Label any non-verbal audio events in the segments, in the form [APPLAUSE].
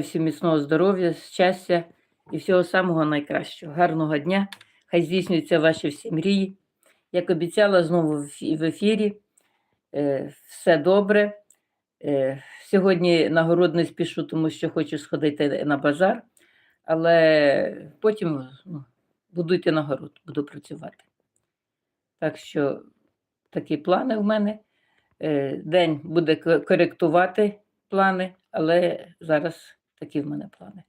всім міцного здоров'я, щастя і всього самого найкращого. Гарного дня! Хай здійснюються ваші всі мрії. Як обіцяла, знову в ефірі. Е, Все добре. Е, Сьогодні на город не спішу, тому що хочу сходити на базар, але потім ну, буду йти буду працювати. Так що такі плани в мене. Е, День буде коректувати плани, але зараз такі в мене плани.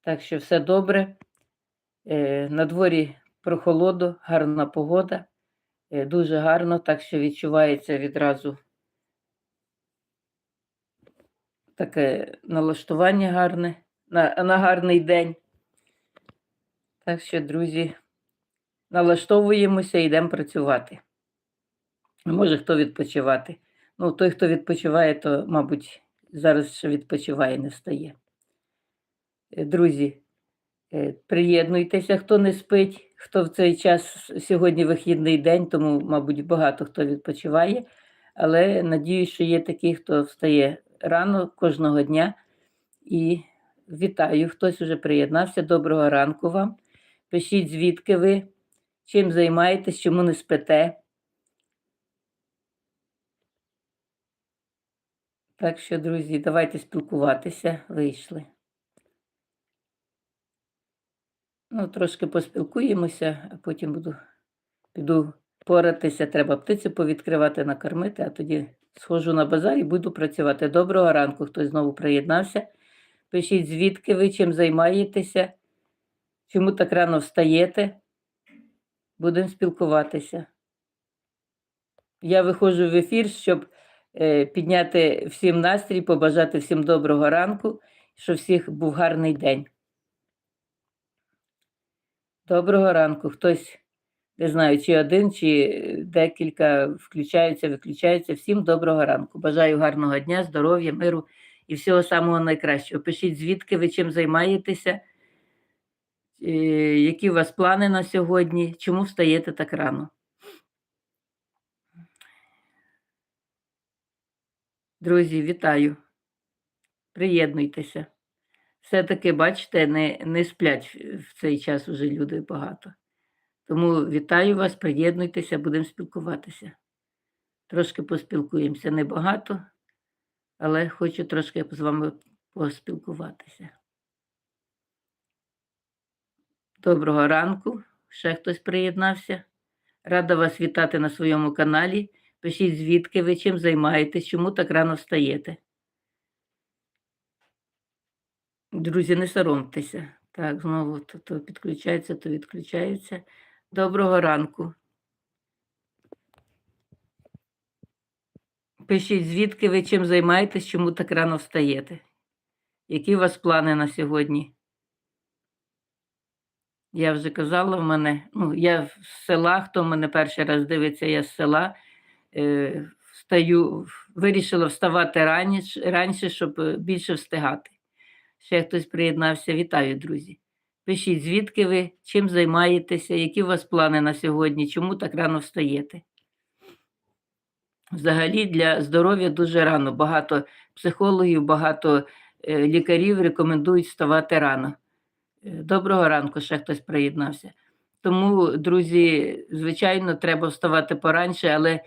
Так що все добре. Е, На дворі прохолоду, гарна погода. Е, Дуже гарно, так що відчувається відразу таке налаштування гарне на, на гарний день. Так що, друзі, налаштовуємося і йдемо працювати. Може, хто відпочивати. Ну, той, хто відпочиває, то, мабуть, зараз ще відпочиває, не встає. Е, Друзі, е, приєднуйтеся, хто не спить, хто в цей час сьогодні вихідний день, тому, мабуть, багато хто відпочиває. Але надіюсь, що є такі, хто встає рано кожного дня. І вітаю, хтось уже приєднався. Доброго ранку вам. Пишіть, звідки ви, чим займаєтесь, чому не спите. Так що, друзі, давайте спілкуватися. Вийшли. Ну, трошки поспілкуємося, а потім буду піду поратися. Треба птицю повідкривати, накормити, а тоді схожу на базар і буду працювати. Доброго ранку, хтось знову приєднався. Пишіть, звідки ви чим займаєтеся, чому так рано встаєте. Будемо спілкуватися. Я виходжу в ефір, щоб підняти всім настрій, побажати всім доброго ранку, щоб всіх був гарний день. Доброго ранку. Хтось, не знаю, чи один, чи декілька включаються, виключаються. Всім доброго ранку. Бажаю гарного дня, здоров'я, миру і всього самого найкращого. Пишіть, звідки ви чим займаєтеся, е, які у вас плани на сьогодні, чому встаєте так рано. Друзі, вітаю. Приєднуйтеся. Все-таки, бачите, не, не сплять в- цей час уже люди багато. Тому вітаю вас, приєднуйтеся, будемо спілкуватися. Трошки поспілкуємося небагато, але хочу трошки з вами поспілкуватися. Доброго ранку, ще хтось приєднався. Рада вас вітати на своєму каналі. Пишіть, звідки ви чим займаєтесь, чому так рано встаєте. Друзі, не соромтеся. Так, знову то, то підключається, то відключається. Доброго ранку. Пишіть, звідки ви чим займаєтесь, чому так рано встаєте. Які у вас плани на сьогодні? Я вже казала, в мене, ну, я з села, хто мене перший раз дивиться, я з села. Е, встаю, вирішила вставати раніше, раніше, щоб е, більше встигати. Ще хтось приєднався. Вітаю, друзі. Пишіть, звідки ви, чим займаєтеся, які у вас плани на сьогодні, чому так рано встаєте. Взагалі для здоров'я дуже рано. Багато психологів, багато е, лікарів рекомендують вставати рано. Доброго ранку, ще хтось приєднався. Тому, друзі, звичайно, треба вставати пораньше, але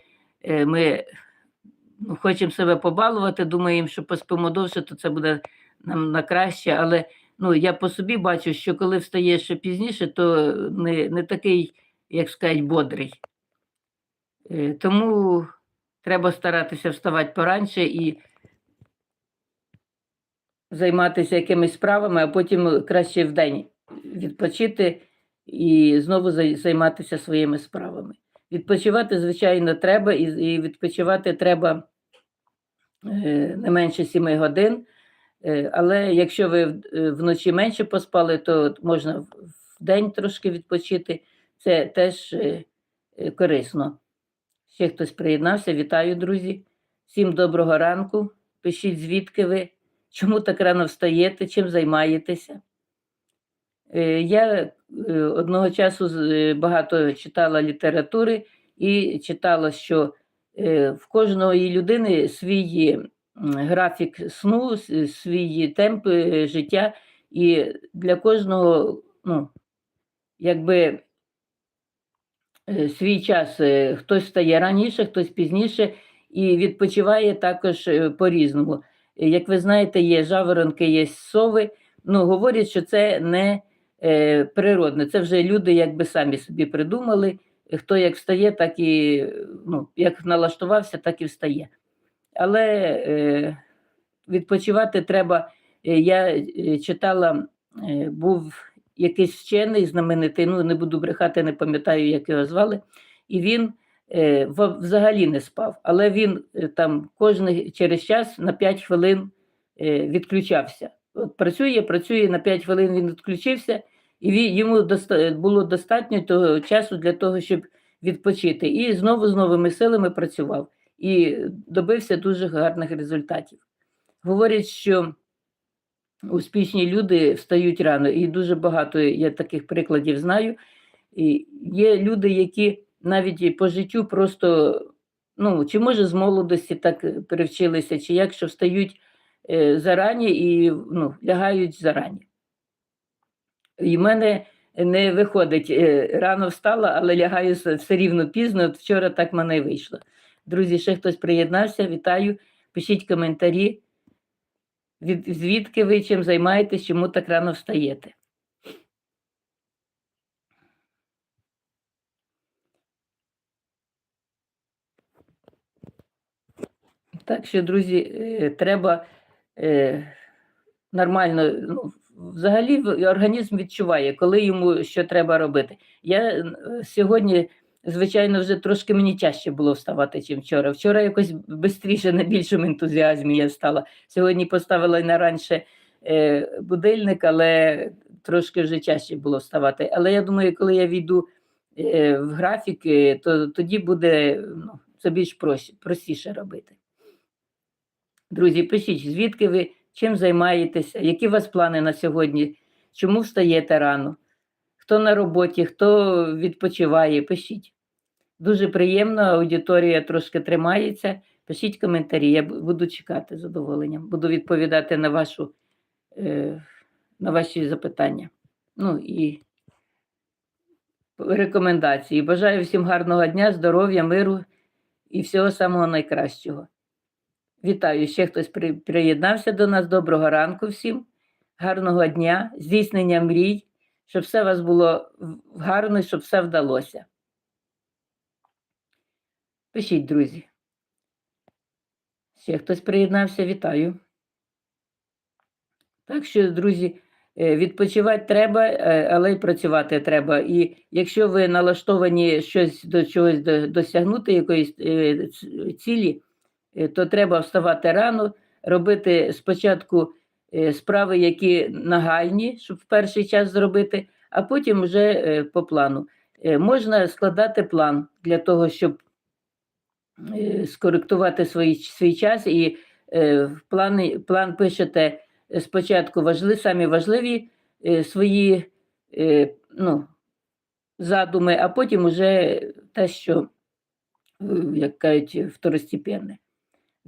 ми ну, хочемо себе побалувати, думаємо, що поспимо довше, то це буде нам на краще. Але ну, я по собі бачу, що коли встаєш ще пізніше, то не, не такий, як сказати, бодрий. Е, Тому треба старатися вставати пораньше і займатися якимись справами, а потім краще вдень відпочити і знову займатися своїми справами. Відпочивати, звичайно, треба, і, відпочивати треба е, не менше 7 годин. Е, Але якщо ви е, вночі менше поспали, то можна в день трошки відпочити. Це теж корисно. Ще хтось приєднався. Вітаю, друзі. Всім доброго ранку. Пишіть, звідки ви, чому так рано встаєте, чим займаєтеся. Е, Я е, одного часу е, багато читала літератури і читала, що в кожної людини свій графік сну, с- свій темп е, життя, і для кожного, ну, якби свій час. Хтось встає раніше, хтось пізніше і відпочиває також по-різному. Як ви знаєте, є жаворонки, є сови. Ну, говорять, що це не е, природне, це вже люди якби самі собі придумали. Хто як встає, так і ну, як налаштувався, так і встає. Але е, відпочивати треба. Е, Я е, читала, е, був якийсь вчений знаменитий, ну не буду брехати, не пам'ятаю, як його звали, і він е, взагалі не спав, але він е, там кожний через час на 5 хвилин е, відключався. Працює, працює на 5 хвилин він відключився, і йому доста- було достатньо того часу для того, щоб відпочити. І знову з новими силами працював і добився дуже гарних результатів. Говорять, що успішні люди встають рано, і дуже багато я таких прикладів знаю. І є люди, які навіть по життю просто, ну, чи може з молодості так перевчилися, чи як, що встають зарані і ну, лягають зарані. І в мене не виходить, е, рано встала, але лягаю все рівно пізно. От вчора так мене і вийшло. Друзі, ще хтось приєднався, вітаю. Пишіть коментарі, від, звідки ви чим займаєтесь, чому так рано встаєте. Так що, друзі, е, треба е, нормально, ну, взагалі організм відчуває, коли йому що треба робити. Я е, сьогодні, звичайно, вже трошки мені тяжче було вставати, чим вчора. Вчора якось швидше, на більшому ентузіазмі я встала. Сьогодні поставила на раніше е, будильник, але трошки вже чаще було вставати. Але я думаю, коли я війду е, в графік, е, то тоді буде ну, це більш простіше робити. Друзі, пишіть, звідки ви, чим займаєтеся, які у вас плани на сьогодні, чому встаєте рано, хто на роботі, хто відпочиває, пишіть. Дуже приємно, аудиторія трошки тримається. Пишіть коментарі, я буду чекати з задоволенням, буду відповідати на, вашу, е, на ваші запитання. Ну і рекомендації. Бажаю всім гарного дня, здоров'я, миру і всього самого найкращого. Вітаю, ще хтось при, приєднався до нас. Доброго ранку всім, гарного дня, здійснення мрій, щоб все у вас було гарно, щоб все вдалося. Пишіть, друзі. Ще хтось приєднався, вітаю. Так що, друзі, е, відпочивати треба, е, але й працювати треба. І якщо ви налаштовані щось до чогось досягнути, якоїсь е, цілі, то треба вставати рано, робити спочатку е, справи, які нагальні, щоб в перший час зробити, а потім вже е, по плану. Е, Можна складати план для того, щоб е, скоректувати свій, свій час і е, в плани, план пишете е, спочатку важли, самі важливі е, свої е, ну, задуми, а потім уже те, що, е, як кажуть, второстепенне.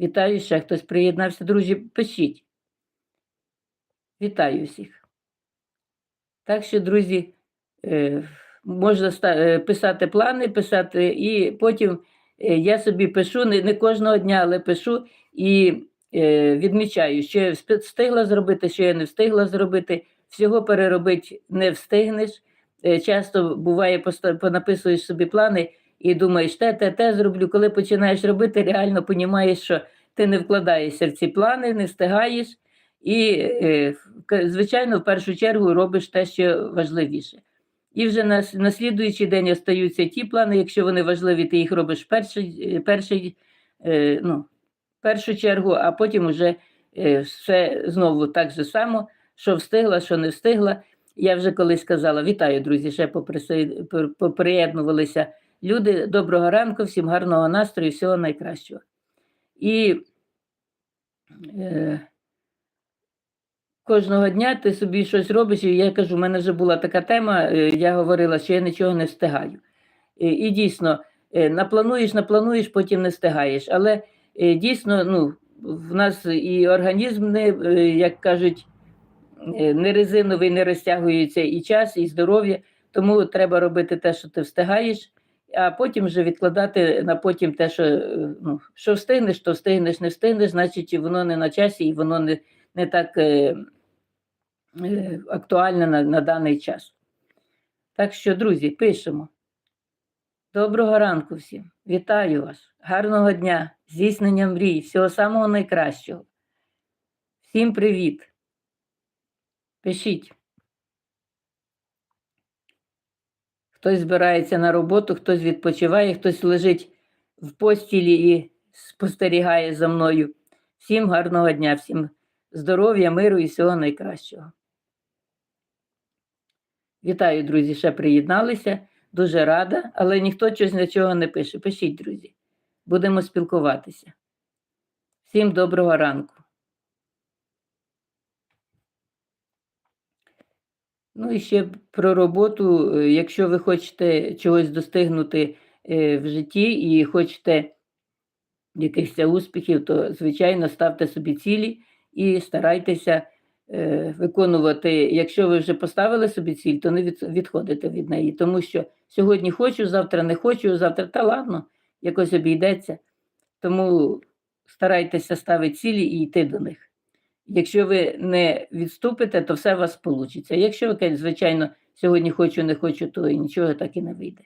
Вітаю ще хтось приєднався. Друзі, пишіть. Вітаю всіх. Так що, друзі, е, можна е, писати плани, писати, і потім е, я собі пишу не, кожного дня, але пишу і відмічаю, що я встигла зробити, що я не встигла зробити. Всього переробити не встигнеш. Часто буває, понаписуєш собі плани і думаєш, те, те, те зроблю. Коли починаєш робити, реально розумієш, що ти не вкладаєшся в ці плани, не встигаєш. І, е, звичайно, в першу чергу робиш те, що важливіше. І вже на, на слідуючий день остаються ті плани, якщо вони важливі, ти їх робиш перший, е, перший, е, ну, першу чергу, а потім вже все знову так же само, що встигла, що не встигла. Я вже колись казала, вітаю, друзі, ще поприєднувалися люди. Доброго ранку, всім гарного настрою, всього найкращого. І е, кожного дня ти собі щось робиш, і я кажу, в мене вже була така тема, е, я говорила, що я нічого не встигаю. І, і дійсно, е, наплануєш, наплануєш, потім не встигаєш. Але е, дійсно, ну, в нас і організм не, як кажуть, не резиновий, не розтягується і час, і здоров'я. Тому треба робити те, що ти встигаєш, а потім вже відкладати на потім те, що, ну, що встигнеш, то встигнеш, не встигнеш, значить воно не на часі і воно не, не так е, е, актуальне на, на даний час. Так що, друзі, пишемо. Доброго ранку всім. Вітаю вас. Гарного дня, здійснення мрій, всього самого найкращого. Всім привіт. Пишіть. Хтось збирається на роботу, хтось відпочиває, хтось лежить в постілі і спостерігає за мною. Всім гарного дня, всім здоров'я, миру і всього найкращого. Вітаю, друзі, ще приєдналися. Дуже рада, але ніхто щось нічого не пише. Пишіть, друзі. Будемо спілкуватися. Всім доброго ранку. Ну і ще про роботу. Е, Якщо ви хочете чогось достигнути е, в житті і хочете якихось успіхів, то, звичайно, ставте собі цілі і старайтеся е, виконувати. Якщо ви вже поставили собі ціль, то не відходите від неї. Тому що сьогодні хочу, завтра не хочу, завтра та ладно, якось обійдеться. Тому старайтеся ставити цілі і йти до них. Якщо ви не відступите, то все у вас вийде. Якщо ви звичайно, сьогодні хочу, не хочу, то нічого так і не вийде.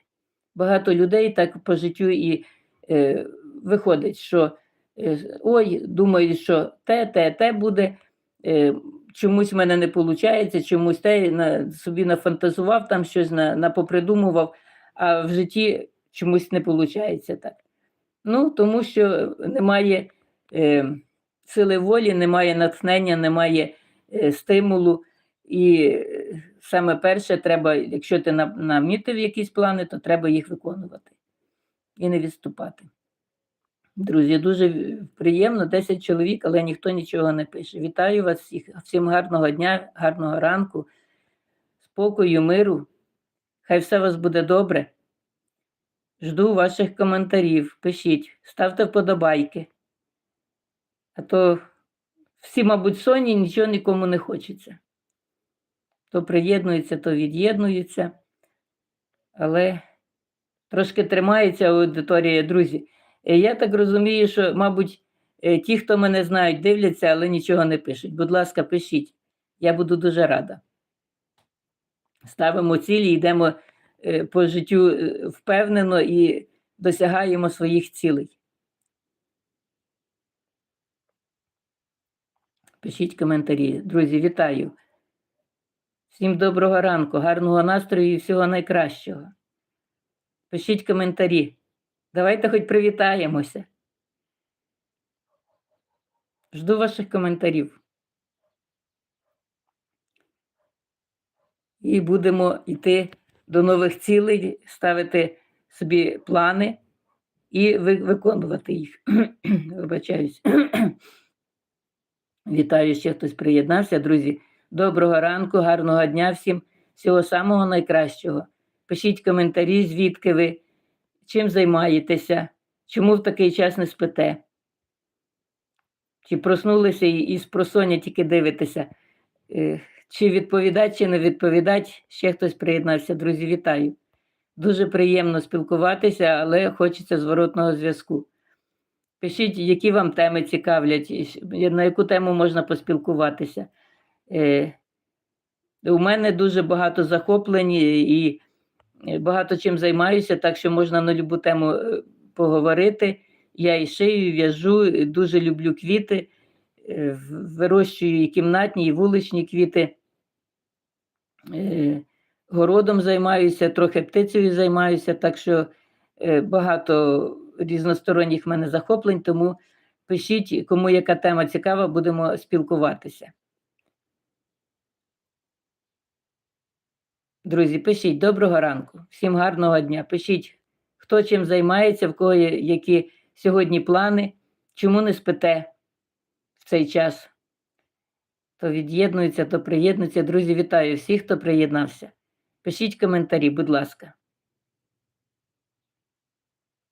Багато людей так по життю і е, виходить, що е, ой, думаю, що те, те, те буде, е, чомусь в мене не виходить, чомусь те на, собі нафантазував, там щось на, напопридумував, а в житті чомусь не виходить так. Ну, тому що немає. Е, сили волі, немає натхнення, немає е, стимулу. І е, саме перше, треба, якщо ти намітив якісь плани, то треба їх виконувати і не відступати. Друзі, дуже приємно, 10 чоловік, але ніхто нічого не пише. Вітаю вас всіх, всім гарного дня, гарного ранку, спокою, миру. Хай все у вас буде добре. Жду ваших коментарів. Пишіть, ставте вподобайки. А то всі, мабуть, соні, нічого нікому не хочеться. То приєднуються, то від'єднуються. Але трошки тримається аудиторія, друзі. Е, Я так розумію, що, мабуть, е, ті, хто мене знають, дивляться, але нічого не пишуть. Будь ласка, пишіть. Я буду дуже рада. Ставимо цілі, йдемо е, по життю впевнено і досягаємо своїх цілей. Пишіть коментарі. Друзі, вітаю. Всім доброго ранку, гарного настрою і всього найкращого. Пишіть коментарі. Давайте хоч привітаємося. Жду ваших коментарів. І будемо йти до нових цілей, ставити собі плани і виконувати їх. [CLEARS THROAT] Вибачаюсь. [CLEARS THROAT] Вітаю, ще хтось приєднався, друзі. Доброго ранку, гарного дня всім, всього самого найкращого. Пишіть коментарі, звідки ви, чим займаєтеся, чому в такий час не спите. Чи проснулися і, з просоння тільки дивитеся, чи відповідать, чи не відповідать. Ще хтось приєднався, друзі, вітаю. Дуже приємно спілкуватися, але хочеться зворотного зв'язку. Пишіть, які вам теми цікавлять, на яку тему можна поспілкуватися. Е, у мене дуже багато захоплень і і багато чим займаюся, так що можна на любу тему е, поговорити. Я і шию, в'яжу, дуже люблю квіти, е, вирощую і кімнатні, і вуличні квіти. Е, Городом займаюся, трохи птицею займаюся, так що е, багато різносторонніх в мене захоплень, тому пишіть, кому яка тема цікава, будемо спілкуватися. Друзі, пишіть доброго ранку, всім гарного дня. Пишіть, хто чим займається, в кого які сьогодні плани, чому не спите в цей час. То від'єднуються, то приєднуються. Друзі, вітаю всіх, хто приєднався. Пишіть коментарі, будь ласка.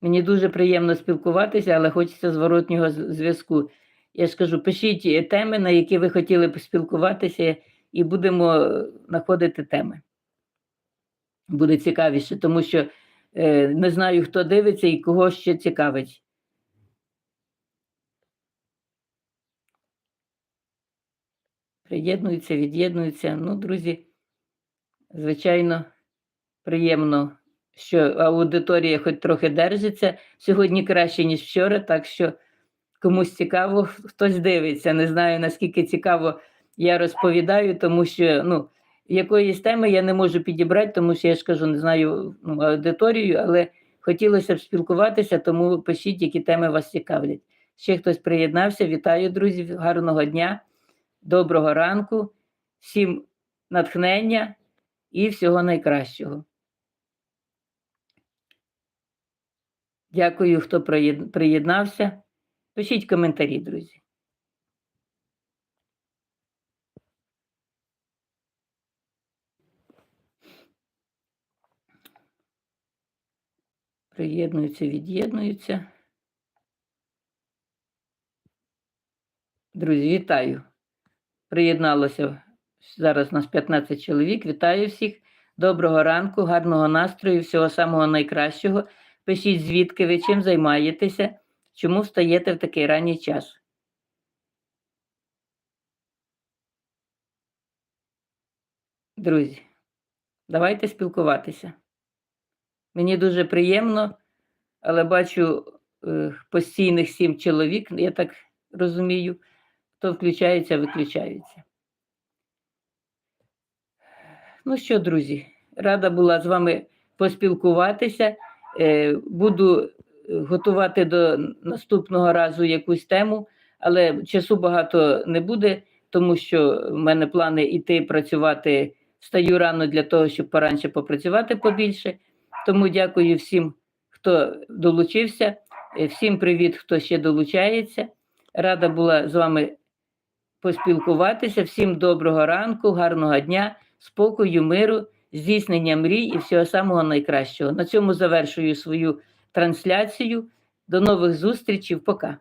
Мені дуже приємно спілкуватися, але хочеться зворотнього зв'язку. Я ж кажу, пишіть е, теми, на які ви хотіли поспілкуватися, і будемо е, знаходити теми. Буде цікавіше, тому що е, не знаю, хто дивиться і кого ще цікавить. Приєднуються, від'єднуються. Ну, друзі, звичайно, приємно, що аудиторія хоч трохи держиться. Сьогодні краще, ніж вчора, так що комусь цікаво, хтось дивиться. Не знаю, наскільки цікаво я розповідаю, тому що ну, якоїсь теми я не можу підібрати, тому що я ж кажу, не знаю ну, аудиторію, але хотілося б спілкуватися, тому пишіть, які теми вас цікавлять. Ще хтось приєднався. Вітаю, друзі, гарного дня, доброго ранку, всім натхнення і всього найкращого. Дякую, хто приєднався. Пишіть коментарі, друзі. Приєднуються, від'єднуються. Друзі, вітаю. Приєдналося зараз нас 15 чоловік. Вітаю всіх. Доброго ранку, гарного настрою, всього самого найкращого. Пишіть, звідки ви чим займаєтеся, чому встаєте в такий ранній час. Друзі, давайте спілкуватися. Мені дуже приємно, але бачу е, постійних сім чоловік, я так розумію, хто включається, виключається. Ну що, друзі, рада була з вами поспілкуватися. Е, Буду е, готувати до наступного разу якусь тему, але часу багато не буде, тому що в мене плани йти працювати. Встаю рано для того, щоб поранше попрацювати побільше. Тому дякую всім, хто долучився. Е, Всім привіт, хто ще долучається. Рада була з вами поспілкуватися. Всім доброго ранку, гарного дня, спокою, миру, здійснення мрій і всього самого найкращого. На цьому завершую свою трансляцію. До нових зустрічей. Пока.